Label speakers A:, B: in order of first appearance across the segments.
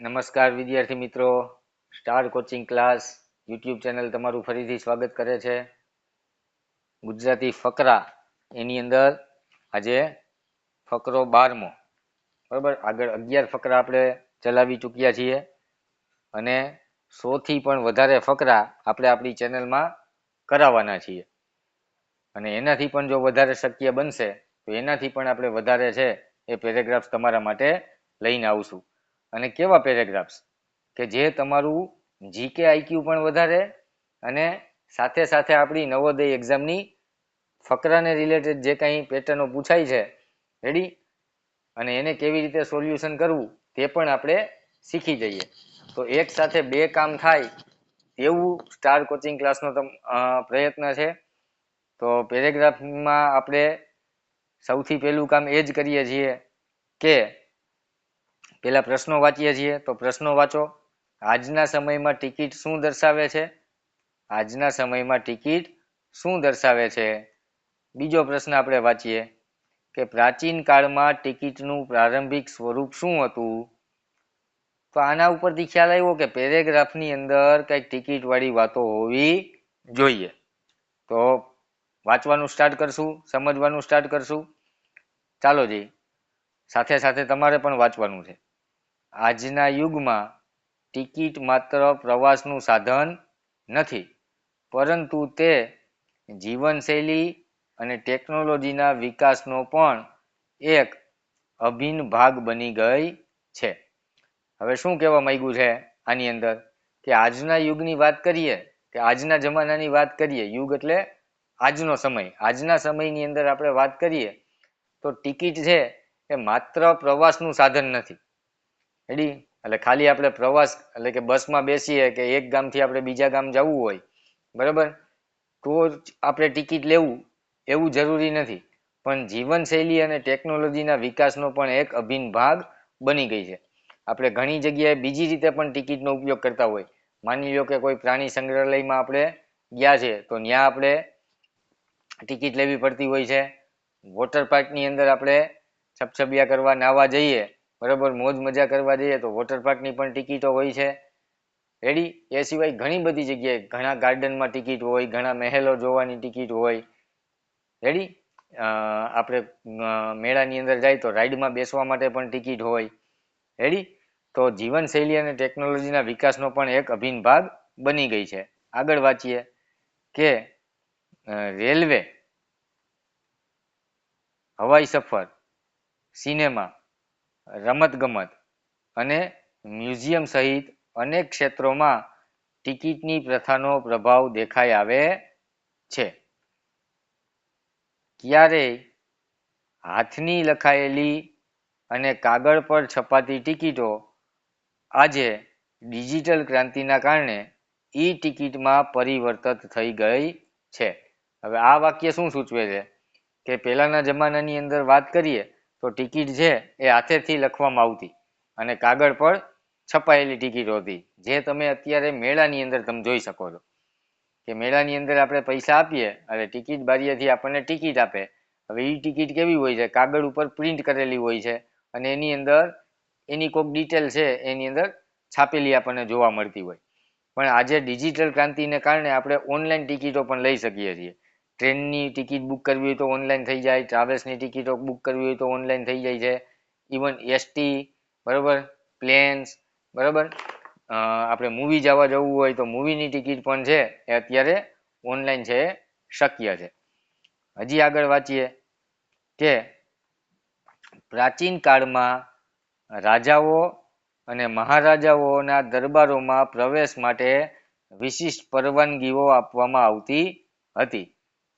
A: નમસ્કાર વિદ્યાર્થી મિત્રો. Star coaching class YouTube channel તમારું ફરીથી સ્વાગત કરે છે. ગુજરાતી ફકરા એની અંદર આજે ફકરો બારમો. બરાબર? આગળ અગિયાર ફકરા આપણે ચલાવી ચૂક્યા છીએ. અને સોથી પણ વધારે ફકરા આપણે આપણી ચેનલમાં કરાવવાના છીએ. અને એનાથી પણ જો વધારે શક્ય બનશે, તો એનાથી પણ આપણે વધારે છે એ પેરેગ્રાફ્સ તમારા માટે લઈને આવશું. અને કેવા પેરેગ્રાફ્સ કે જે તમારું જીકે આઈક્યુ પણ વધારે અને સાથે સાથે આપણી નવોદય એક્ઝામની ફકરાને રિલેટેડ જે કંઈ પેટર્નો પૂછાય છે રેડી અને એને કેવી રીતે સોલ્યુશન કરવું તે પણ આપણે શીખી જઈએ. તો એક સાથે બે કામ થાય એવું સ્ટાર કોચિંગ ક્લાસનો પ્રયત્ન છે. તો પેરેગ્રાફમાં આપણે સૌથી પહેલું કામ એ જ કરીએ છીએ કે પેલા પ્રશ્નો વાંચીએ છીએ. તો પ્રશ્નો વાંચો. આજના સમયમાં ટિકિટ શું દર્શાવે છે? આજના સમયમાં ટિકિટ શું દર્શાવે છે? બીજો પ્રશ્ન આપણે વાંચીએ કે પ્રાચીન કાળમાં ટિકિટનું પ્રારંભિક સ્વરૂપ શું હતું? તો આના ઉપરથી ખ્યાલ આવ્યો કે પેરેગ્રાફની અંદર કંઈક ટિકિટ વાળી વાતો હોવી જોઈએ. તો વાંચવાનું સ્ટાર્ટ કરશું, સમજવાનું સ્ટાર્ટ કરશું. ચાલો જી. સાથે સાથે તમારે પણ વાંચવાનું છે. આજના યુગમાં ટિકિટ માત્ર પ્રવાસનું સાધન નથી, પરંતુ તે જીવનશૈલી અને ટેકનોલોજીના વિકાસનો પણ એક અભિન્ન ભાગ બની ગઈ છે. હવે શું કહેવા માંગ્યું છે આની અંદર? કે આજના યુગની વાત કરીએ, કે આજના જમાનાની વાત કરીએ, યુગ એટલે આજનો સમય. આજના સમયની અંદર આપણે વાત કરીએ, તો ટિકિટ છે એ માત્ર પ્રવાસનું સાધન નથી. રેડી એટલે ખાલી આપણે પ્રવાસ, એટલે કે બસમાં બેસીએ કે એક ગામથી આપણે બીજા ગામ જવું હોય, બરાબર? તો આપણે ટિકિટ લેવું, એવું જરૂરી નથી. પણ જીવનશૈલી અને ટેકનોલોજીના વિકાસનો પણ એક અભિન્ન ભાગ બની ગઈ છે. આપણે ઘણી જગ્યાએ બીજી રીતે પણ ટિકિટનો ઉપયોગ કરતા હોય. માની લો કે કોઈ પ્રાણી સંગ્રહાલયમાં આપણે ગયા છે, તો ત્યાં આપણે ટિકિટ લેવી પડતી હોય છે. વોટર પાર્કની અંદર આપણે છપછબિયા કરવા નાવા જઈએ બરાબર, મોજ મજા કરવા જઈએ તો વોટર પાર્કની પણ ટિકિટો હોય છે. રેડી એ સિવાય ઘણી બધી જગ્યાએ ઘણા ગાર્ડનમાં ટિકિટ હોય, ઘણા મહેલો જોવાની ટિકિટ હોય. રેડી આપણે મેળાની અંદર જાય તો રાઈડમાં બેસવા માટે પણ ટિકિટ હોય. રેડી તો જીવનશૈલી અને ટેકનોલોજીના વિકાસનો પણ એક અભિન્ન ભાગ બની ગઈ છે. આગળ વાંચીએ કે રેલવે, હવાઈ સફર, સિનેમા રમતગમત અને મ્યુઝિયમ સહિત અનેક ક્ષેત્રોમાં ટિકિટની પ્રથાનો પ્રભાવ દેખાઈ આવે છે. ક્યારેય હાથની લખાયેલી અને કાગળ પર છપાતી ટિકિટો આજે ડિજિટલ ક્રાંતિના કારણે ઈ ટિકિટમાં પરિવર્તિત થઈ ગઈ છે. હવે આ વાક્ય શું સૂચવે છે? કે પહેલાના જમાનાની અંદર વાત કરીએ તો ટિકિટ છે એ હાથેથી લખવામાં આવતી અને કાગળ પર છપાયેલી ટિકિટો હતી. જે તમે અત્યારે મેળાની અંદર તમે જોઈ શકો છો. કે મેળાની અંદર આપણે પૈસા આપીએ અને ટિકિટ બારીએથી આપણને ટિકિટ આપે. હવે એ ટિકિટ કેવી હોય છે? કાગળ ઉપર પ્રિન્ટ કરેલી હોય છે અને એની અંદર એની કોઈક ડિટેલ છે એની અંદર છાપેલી આપણને જોવા મળતી હોય. પણ આજે ડિજિટલ ક્રાંતિને કારણે આપણે ઓનલાઈન ટિકિટો પણ લઈ શકીએ છીએ. ટ્રેનની ટિકિટ બુક કરવી હોય તો ઓનલાઈન થઈ જાય, ટ્રાવેલ્સની ટિકિટો બુક કરવી હોય તો ઓનલાઈન થઈ જાય છે. ઇવન એસટી બરાબર? પ્લેન્સ બરાબર? આપણે મૂવી જવા જવું હોય તો મૂવીની ટિકિટ પણ છે, એ અત્યારે ઓનલાઈન છે શક્ય છે. હજી આગળ વાંચીએ કે પ્રાચીન કાળમાં રાજાઓ અને મહારાજાઓના દરબારોમાં પ્રવેશ માટે વિશિષ્ટ પરવાનગીઓ આપવામાં આવતી હતી.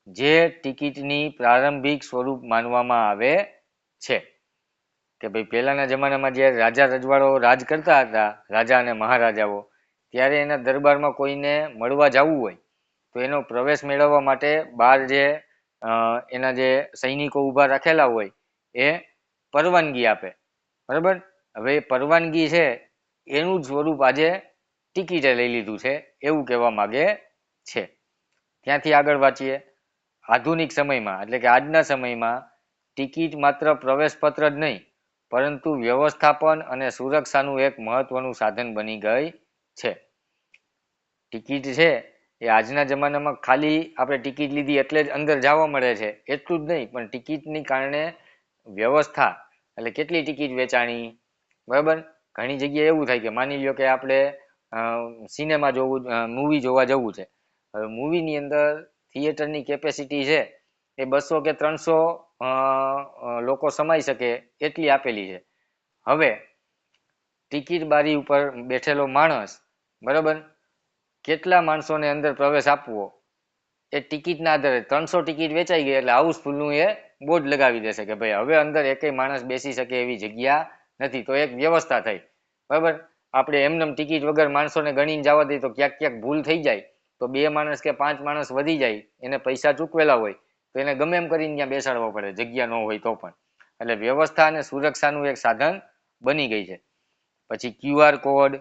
A: જે ટિકિટની પ્રારંભિક સ્વરૂપ માનવામાં આવે છે. કે ભાઈ, પહેલાના જમાનામાં જ્યારે રાજા રજવાડો રાજ કરતા હતા, રાજા અને મહારાજાઓ, ત્યારે એના દરબારમાં કોઈને મળવા જવું હોય, તો એનો પ્રવેશ મેળવવા માટે બહાર જે એના જે સૈનિકો ઊભા રાખેલા હોય, એ પરવાનગી આપે. બરાબર? હવે પરવાનગી છે, એનું જ સ્વરૂપ આજે ટિકિટે લઈ લીધું છે, એવું કહેવા માગે છે. ત્યાંથી આગળ વાંચીએ. આધુનિક સમયમાં, એટલે કે આજના સમયમાં, ટિકિટ માત્ર પ્રવેશ પત્ર જ નહીં, પરંતુ વ્યવસ્થાપન અને સુરક્ષાનું એક મહત્વનું સાધન બની ગઈ છે. ટિકિટ છે એ આજના જમાનામાં ખાલી આપણે ટિકિટ લીધી એટલે જ અંદર જવા મળે છે, એટલું જ નહીં, પણ ટિકિટની કારણે વ્યવસ્થા, એટલે કેટલી ટિકિટ વેચાણી, બરાબર? ઘણી જગ્યાએ એવું થાય કે માની લ્યો કે આપણે સિનેમા જોવું મૂવી જોવા જવું છે. હવે મૂવીની અંદર થિયેટરની કેપેસિટી છે, એ બસો કે ત્રણસો લોકો સમાઈ શકે એટલી આપેલી છે. હવે, ટિકિટ બારી ઉપર બેઠેલો માણસ, બરાબર? કેટલા માણસોને અંદર પ્રવેશ આપવો? એ ટિકિટના આધારે ત્રણસો ટિકિટ વેચાઈ ગઈ એટલે હાઉસફુલનું એ બોર્ડ લગાવી દેશે કે ભાઈ હવે અંદર એકેય માણસ બેસી શકે એવી જગ્યા નથી. તો એક વ્યવસ્થા થઈ, બરાબર? આપણે એમનેમ ટિકિટ વગર માણસોને ગણીને જવા દઈએ તો ક્યાંક ક્યાંક ભૂલ થઈ જાય. તો બે માણસ કે પાંચ માણસ વધી જાય, એને પૈસા ચૂકવેલા હોય, તો એને ગમે એમ કરીને ત્યાં બેસાડવો પડે, જગ્યા ન હોય તો પણ. એટલે વ્યવસ્થા અને સુરક્ષાનું એક સાધન બની ગઈ છે. પછી ક્યુઆર કોડ,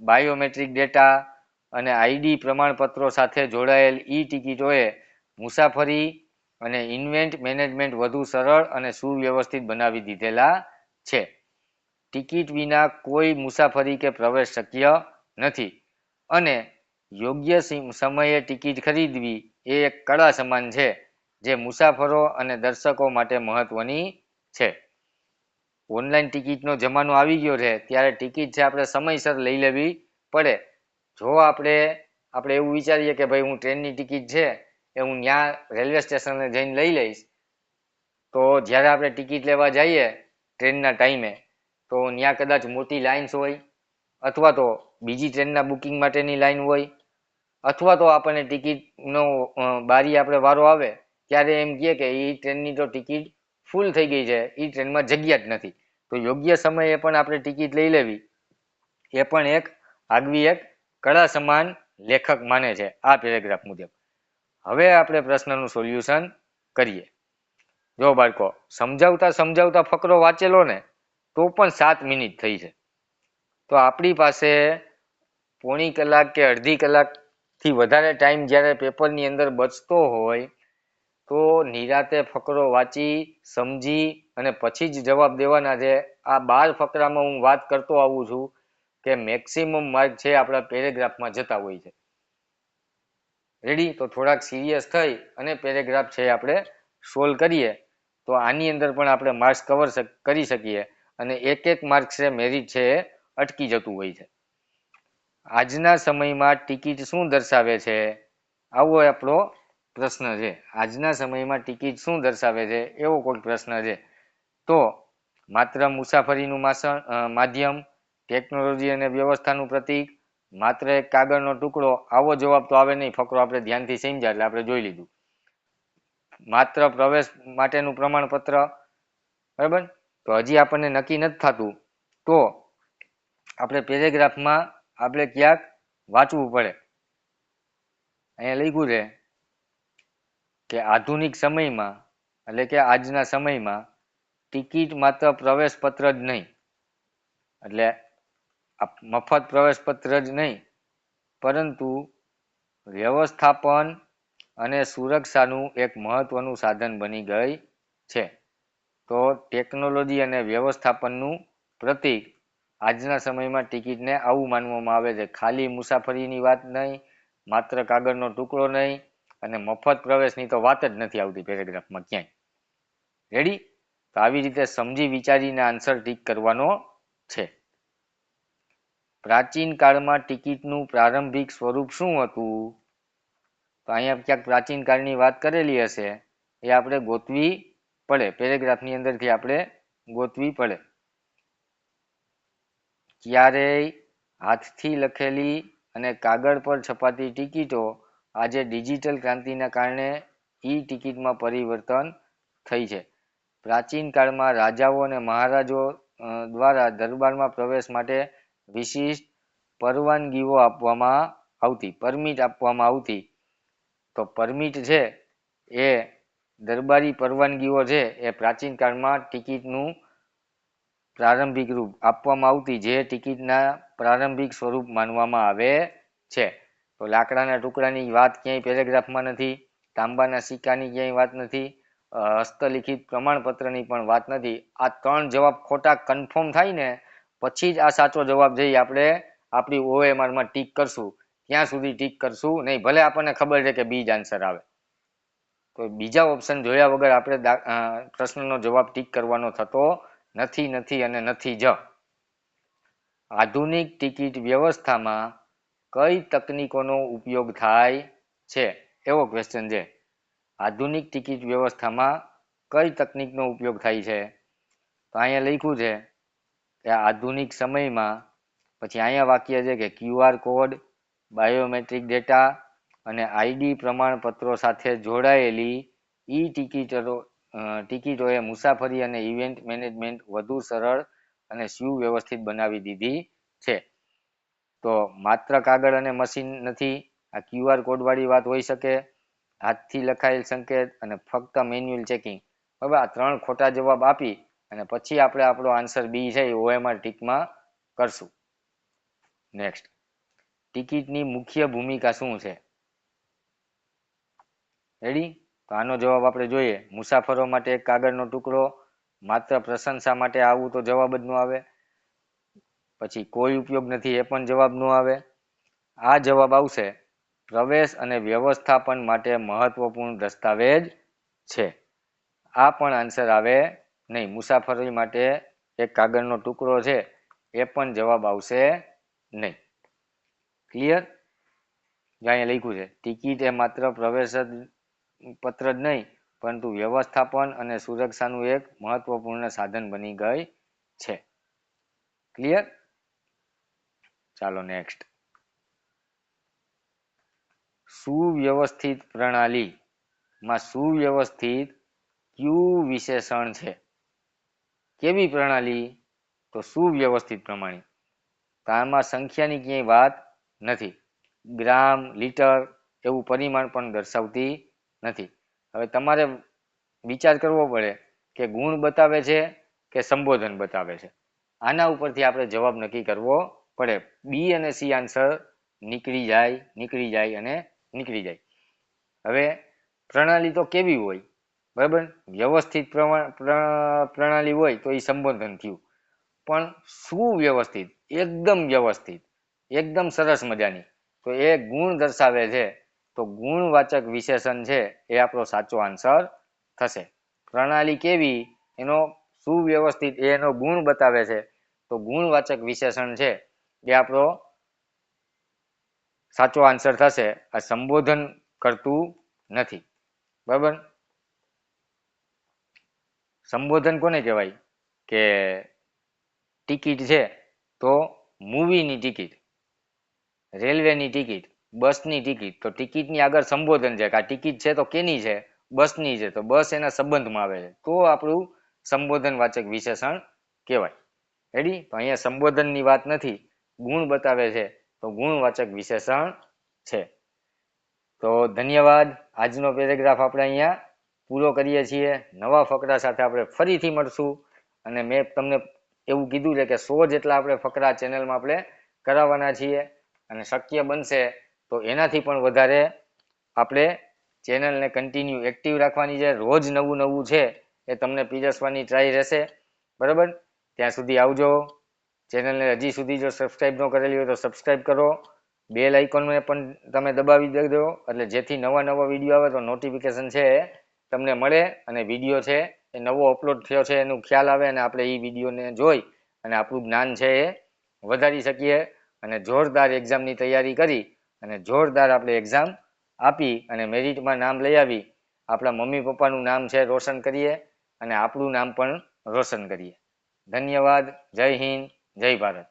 A: બાયોમેટ્રિક ડેટા અને આઈડી પ્રમાણપત્રો સાથે જોડાયેલ ઈ ટિકિટોએ મુસાફરી અને ઇન્વેન્ટ મેનેજમેન્ટ વધુ સરળ અને સુવ્યવસ્થિત બનાવી દીધેલા છે. ટિકિટ વિના કોઈ મુસાફરી કે પ્રવેશ શક્ય નથી. અને યોગ્ય સમયે ટિકિટ ખરીદવી એ એક કળા સમાન છે, જે મુસાફરો અને દર્શકો માટે મહત્વની છે. ઓનલાઈન ટિકિટનો જમાનો આવી ગયો છે, ત્યારે ટિકિટ છે આપણે સમયસર લઈ લેવી પડે. જો આપણે આપણે એવું વિચારીએ કે ભાઈ હું ટ્રેનની ટિકિટ છે એ હું ત્યાં રેલવે સ્ટેશને જઈને લઈ લઈશ, તો જ્યારે આપણે ટિકિટ લેવા જઈએ ટ્રેનના ટાઈમે, તો ત્યાં કદાચ મોટી લાઇન્સ હોય, અથવા તો બીજી ટ્રેનના બુકિંગ માટેની લાઈન હોય અથવા તો આપણને ટિકિટનો બારી આપણે વારો આવે, ત્યારે એમ કહે કે એ ટ્રેનની તો ટિકિટ ફૂલ થઈ ગઈ છે. એ ટ્રેનમાં જગ્યા જ નથી. તો યોગ્ય સમયે પણ આપણે ટિકિટ લઈ લેવી. એ પણ એક આગવી એક કળા સમાન લેખક માને છે આ પેરેગ્રાફ મુજબ. હવે આપણે પ્રશ્નનું સોલ્યુશન કરીએ. જો બાળકો, સમજાવતા સમજાવતા ફકરો વાંચેલો ને, તો પણ સાત મિનિટ થઈ છે. તો આપણી પાસે પોણી કલાક કે અડધી કલાકથી વધારે ટાઈમ જ્યારે પેપરની અંદર બચતો હોય, તો નિરાતે ફકરો વાંચી, સમજી અને પછી જ જવાબ દેવાના છે. આ બાર ફકરામાં હું વાત કરતો આવું છું કે મેક્સિમમ માર્ક છે આપણા પેરેગ્રાફમાં જતા હોય છે. રેડી તો થોડાક સિરિયસ થઈ અને પેરેગ્રાફ છે આપણે સોલ્વ કરીએ. તો આની અંદર પણ આપણે માર્ક્સ કવર કરી શકીએ અને એક એક માર્ક્સ છે મેરિટ છે એ અટકી જતું હોય છે. આજના સમયમાં ટિકિટ શું દર્શાવે છે? આવો આપણો પ્રશ્ન છે. આજના સમયમાં ટિકિટ શું દર્શાવે છે? એવો કોઈ પ્રશ્ન છે. તો માત્ર મુસાફરીનું માધ્યમ, ટેકનોલોજી અને વ્યવસ્થાનું પ્રતીક, માત્ર એક કાગળનો ટુકડો, આવો જવાબ તો આવે નહીં. ફકરો આપણે ધ્યાનથી સમજ્યા એટલે આપણે જોઈ લીધું. માત્ર પ્રવેશ માટેનું પ્રમાણપત્ર, બરાબર? તો હજી આપણને નક્કી નથી થતું. તો આપણે પેરેગ્રાફમાં આપણે ક્યાંક વાંચવું પડે. અહીંયા લખ્યું છે કે આધુનિક સમયમાં, એટલે કે આજના સમયમાં, ટિકિટ માત્ર પ્રવેશ પત્ર જ નહીં. એટલે મફત પ્રવેશ પત્ર જ નહીં. પરંતુ વ્યવસ્થાપન અને સુરક્ષાનું એક મહત્વનું સાધન બની ગઈ છે. તો ટેકનોલોજી અને વ્યવસ્થાપનનું પ્રતીક આજના સમયમાં ટિકિટને આવું માનવામાં આવે છે. ખાલી મુસાફરીની વાત નહીં, માત્ર કાગળનો ટુકડો નહીં અને મફત પ્રવેશની તો વાત જ નથી આવતી પેરેગ્રાફમાં ક્યાંય. રેડી તો આવી રીતે સમજી વિચારીને આન્સર ટીક કરવાનો છે. પ્રાચીન કાળમાં ટિકિટનું પ્રારંભિક સ્વરૂપ શું હતું? તો અહીંયા ક્યાંક પ્રાચીન કાળની વાત કરેલી હશે. એ આપણે ગોતવી પડે. પેરેગ્રાફની અંદરથી આપણે ગોતવી પડે. ક્યારેય હાથથી લખેલી અને કાગળ પર છપાતી ટિકિટો આજે ડિજિટલ ક્રાંતિના કારણે ઈ ટિકિટમાં પરિવર્તન થઈ છે. પ્રાચીન કાળમાં રાજાઓ અને મહારાજો દ્વારા દરબારમાં પ્રવેશ માટે વિશિષ્ટ પરવાનગીઓ આપવામાં આવતી, પરમિટ આપવામાં આવતી. તો પરમિટ છે એ દરબારી પરવાનગીઓ છે એ પ્રાચીન કાળમાં ટિકિટનું પ્રારંભિક રૂપ આપવામાં આવતી જે ટિકિટના પ્રારંભિક સ્વરૂપ માનવામાં આવે છે. તો લાકડાના ટુકડાની વાત ક્યાંય પેરેગ્રાફમાં નથી, તાંબાના સિક્કાની ક્યાંય વાત નથી હસ્તલિખિત પ્રમાણપત્રની પણ વાત નથી. આ ત્રણ જવાબ ખોટા કન્ફર્મ થાય ને પછી જ આ સાચો જવાબ જઈ આપણે આપણી ઓએમઆરમાં ટીક કરશું. ત્યાં સુધી ટીક કરશું નહીં, ભલે આપણને ખબર છે કે બી જ આન્સર આવે. તો બીજા ઓપ્શન જોયા વગર આપણે પ્રશ્નનો જવાબ ટીક કરવાનો થતો નથી નથી અને નથી જ. આધુનિક ટિકિટ વ્યવસ્થામાં કઈ તકનીકોનો ઉપયોગ થાય છે? એવો ક્વેશ્ચન છે. આધુનિક ટિકિટ વ્યવસ્થામાં કઈ તકનીકનો ઉપયોગ થાય છે? તો અહીંયા લખ્યું છે કે આધુનિક સમયમાં, પછી અહીંયા વાક્ય છે કે ક્યુઆર કોડ બાયોમેટ્રિક ડેટા અને આઈડી પ્રમાણપત્રો સાથે જોડાયેલી ઈ ટિકિટરો ટિકિટોએ મુસાફરી અને ઇવેન્ટ મેનેજમેન્ટ વધુ સરળ અને સુવ્યવસ્થિત બનાવી દીધી છે. તો માત્ર કાગળ અને મશીન નથી, આ ક્યુઆર કોડ વાળી વાત હોઈ શકે. હાથથી લખાયેલ સંકેત અને ફક્ત મેન્યુઅલ ચેકિંગ. બરાબર આ ત્રણ ખોટા જવાબ આપી અને પછી આપણે આપણો આન્સર બી છે એ ઓએમઆર ટીકમાં કરશું. નેક્સ્ટ. ટિકિટની મુખ્ય ભૂમિકા શું છે? રેડી? તો આનો જવાબ આપણે જોઈએ. મુસાફરો માટે એક કાગળનો ટુકડો, માત્ર પ્રશંસા માટે આવું તો જવાબ જ ન આવે. પછી કોઈ ઉપયોગ નથી, એ પણ જવાબ ન આવે. આ જવાબ આવશે, પ્રવેશ અને વ્યવસ્થાપન માટે મહત્વપૂર્ણ દસ્તાવેજ છે. આ પણ આન્સર આવે નહીં. મુસાફરી માટે એક કાગળનો ટુકડો છે, એ પણ જવાબ આવશે નહીં. ક્લિયર અહીંયા લખ્યું છે, ટિકિટ એ માત્ર પ્રવેશ જ પત્ર જ નહીં, પરંતુ વ્યવસ્થાપન અને સુરક્ષાનું એક મહત્વપૂર્ણ સાધન બની ગઈ છે. ક્લિયર ચાલો નેક્સ્ટ સુવ્યવસ્થિત પ્રણાલી માં સુવ્યવસ્થિત ક્યુ વિશેષણ છે? કેવી પ્રણાલી? તો સુવ્યવસ્થિત પ્રમાણે. તો આમાં સંખ્યાની ક્યાંય વાત નથી. ગ્રામ, લીટર એવું પરિમાણ પણ દર્શાવતી નથી. હવે તમારે વિચાર કરવો પડે કે ગુણ બતાવે છે કે સંબોધન બતાવે છે. આના ઉપરથી આપણે જવાબ નક્કી કરવો પડે. બી અને સી આન્સર નીકળી જાય નીકળી જાય અને નીકળી જાય. હવે પ્રણાલી તો કેવી હોય? બરાબર? વ્યવસ્થિત પ્રણાલી હોય તો એ સંબોધન થયું. પણ સુવ્યવસ્થિત એકદમ વ્યવસ્થિત. એકદમ સરસ મજાની. તો એ ગુણ દર્શાવે છે તો ગુણવાચક વિશેષણ છે એ આપણો સાચો આન્સર થશે. પ્રણાલી કેવી? એનો સુવ્યવસ્થિત એનો ગુણ બતાવે છે. તો ગુણવાચક વિશેષણ છે એ આપણો સાચો આન્સર થશે. આ સંબોધન કરતું નથી. બરાબર? સંબોધન કોને કહેવાય? કે ટિકિટ છે તો મૂવીની ટિકિટ, રેલવેની ટિકિટ બસની ટિકિટ. તો ટિકિટની આગળ સંબોધન છે કે આ ટિકિટ છે તો કેની છે? બસની છે. તો બસ એના સંબંધમાં આવે છે. તો આપણું સંબોધન વાચક વિશેષણ કહેવાય. રેડી તો અહીંયા સંબોધનની વાત નથી. ગુણ બતાવે છે. તો ગુણવાચક વિશેષણ છે. તો ધન્યવાદ. આજનો પેરેગ્રાફ આપણે અહીંયા પૂરો કરીએ છીએ. નવા ફકરા સાથે આપણે ફરીથી મળશું. અને મેં તમને એવું કીધું છે કે સો જેટલા આપણે ફકરા ચેનલમાં આપણે કરાવવાના છીએ. અને શક્ય બનશે તો એનાથી પણ વધારે આપણે ચેનલને કન્ટિન્યુ એક્ટિવ રાખવાની છે રોજ નવું નવું છે એ તમને પીરસવાની ટ્રાય રહેશે. બરાબર? ત્યાં સુધી આવજો. ચેનલને હજી સુધી જો સબસ્ક્રાઈબ ન કરેલી હોય તો સબસ્ક્રાઇબ કરો. બેલ આઇકોનને પણ તમે દબાવી દેજો એટલે જેથી નવા નવા વીડિયો આવે તો નોટિફિકેશન છે તમને મળે અને વીડિયો છે એ નવો અપલોડ થયો છે એનું ખ્યાલ આવે અને આપણે એ વિડીયોને જોઈ અને આપણું જ્ઞાન છે એ વધારી શકીએ અને જોરદાર એક્ઝામની તૈયારી કરી અને જોરદાર આપણે એક્ઝામ આપી અને મેરિટમાં નામ લઈ આવી. આપણા મમ્મી પપ્પાનું નામ છે રોશન કરીએ અને આપણું નામ પણ રોશન કરીએ. ધન્યવાદ, જય હિન્દ, જય ભારત.